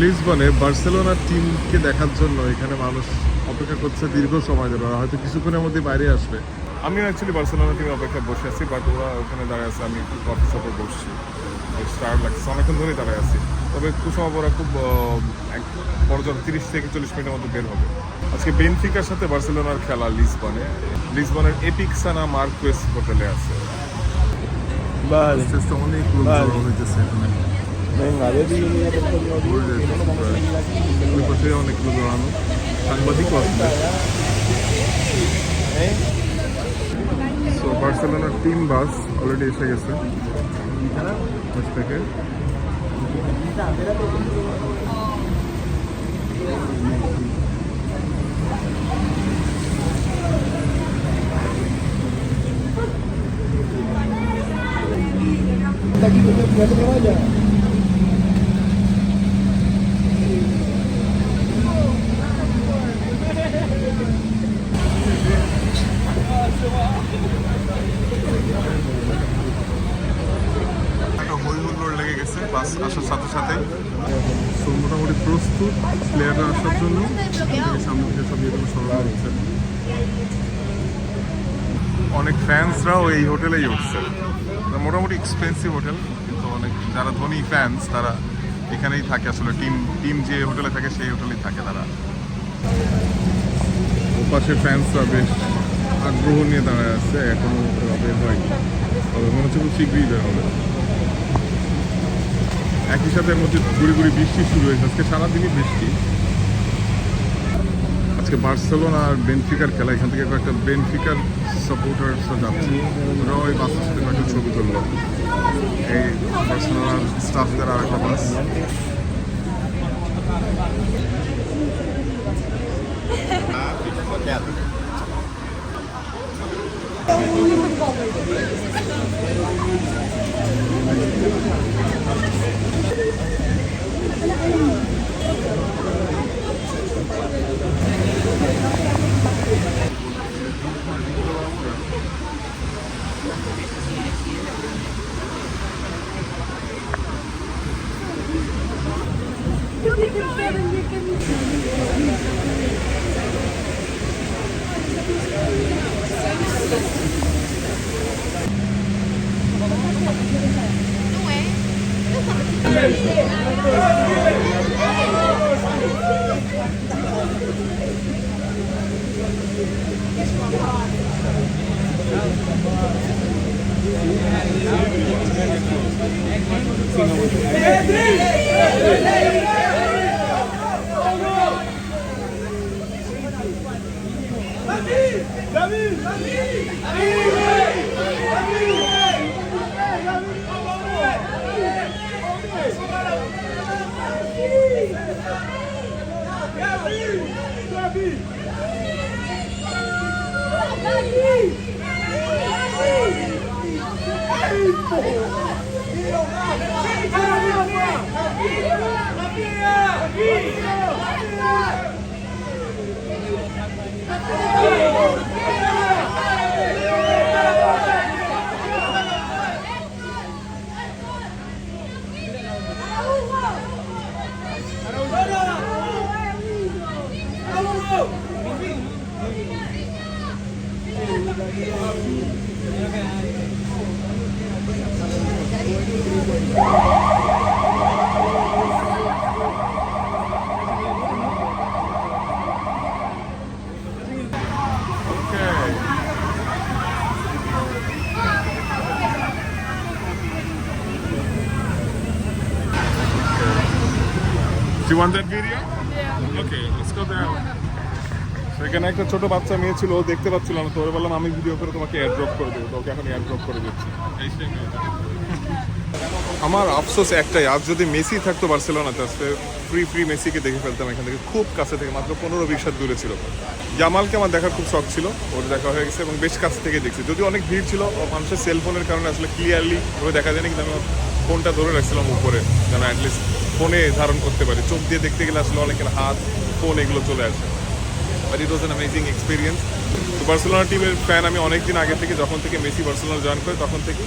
লিসবনে বার্সেলোনার টিমকে দেখার জন্য এখানে মানুষ অপেক্ষা করছে দীর্ঘ সময় ধরে। হয়তো কিছুক্ষণের মধ্যে বাইরে আসবে। আমিও অ্যাকচুয়ালি বার্সেলোনা টিমে অপেক্ষা বসে আছি বাট ওরা ওখানে দাঁড়িয়ে আছে আমি একটু কফি শপে বসছি। স্টার লাগছে অনেকক্ষণ ধরেই দাঁড়িয়ে আছি। তবে একটু সময় ওরা খুব পর্যন্ত তিরিশ থেকে চল্লিশ মিনিটের মধ্যে বের হবে। আজকে বেনফিকার সাথে বার্সেলোনার খেলা লিসবনে। লিসবনের এপিকসানা মার্কুয়েস হোটেলে আছে। চেষ্টা অনেক লোক হইতেছে এখানে। venga, vedi ওই পাশে অনেক লোক জড়ানো সাংবাদিকও আসবে সো বার্সেলোনার টিম বাস অলরেডি এসে গেছে বাস থেকে একটা হুল্লোড় লেগে গেছে বাস আসার সাথে সাথে মোটামুটি প্রস্তুত জন্য। অনেক ফ্যান্সরাও এই হোটেলেই উঠছে। মোটামুটি এক্সপেন্সিভ হোটেল, কিন্তু অনেক যারা ধনী ফ্যান্স তারা এখানেই থাকে আসলে। টিম টিম যে হোটেলে থাকে, সেই হোটেলেই থাকে তারা। ওপাশে ফ্যান্সরা বেশ আগ্রহ নিয়ে দাঁড়ায় আছে, এখনও বের হয়নি। তবে মনে হচ্ছে খুব শীঘ্রই বের হবে। একই সাথে মধ্যে গুড়ি গুড়ি বৃষ্টি শুরু হয়েছে। আজকে সারাদিনই বৃষ্টি। আজকে বার্সেলোনা আর বেনফিকার খেলা। এখান থেকে কয়েকটা বেনফিকার সাপোর্টার্সরা যাচ্ছে। ওরাও ওই বাসের সাথে কয়েকটা ছবি তুললো। এই বার্সেলোনার স্টাফদের আর একটা বাস। Pedrinho! Hey! Do you want that video? Yeah. Okay, let's go there. সেখানে একটা ছোট বাচ্চা মেয়ে ছিল ও দেখতে পাচ্ছিল না তো ওরে বললাম আমি ভিডিও করে তোমাকে এয়ার ড্রপ করে দেবো তোকে এখন এয়ার ড্রপ করে দিচ্ছি। আমার আফসোস একটাই আজ যদি মেসি থাকতো বার্সেলোনাতে আসলে ফ্রি ফ্রি মেসিকে দেখে ফেলতাম এখান থেকে খুব কাছে থেকে মাত্র পনেরো বিশ হাত দূরে ছিল জামালকে আমার দেখার খুব শখ ছিল ওর দেখা হয়ে গেছে এবং বেশ কাছ থেকে দেখছি যদিও অনেক ভিড় ছিল মানুষের সেলফোনের কারণে আসলে ক্লিয়ারলি ওই দেখা যায়নি কিন্তু আমি ওর ফোনটা ধরে রাখছিলাম উপরে যেন অ্যাটলিস্ট ফোনে ধারণ করতে পারি। চোখ দিয়ে দেখতে গেলে আসলে অনেকের হাত, ফোন এগুলো চলে আসে। But it was an amazing experience তো বার্সেলোনা টিমের ফ্যান আমি অনেক দিন আগে থেকে, যখন থেকে মেসি বার্সেলোনা জয়েন করে, তখন থেকে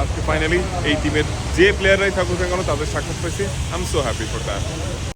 আজকে ফাইনালি এই টিমের যে প্লেয়াররাই থাকুক না কেন, তাদের সাক্ষাৎ পাইছি। I am so happy for that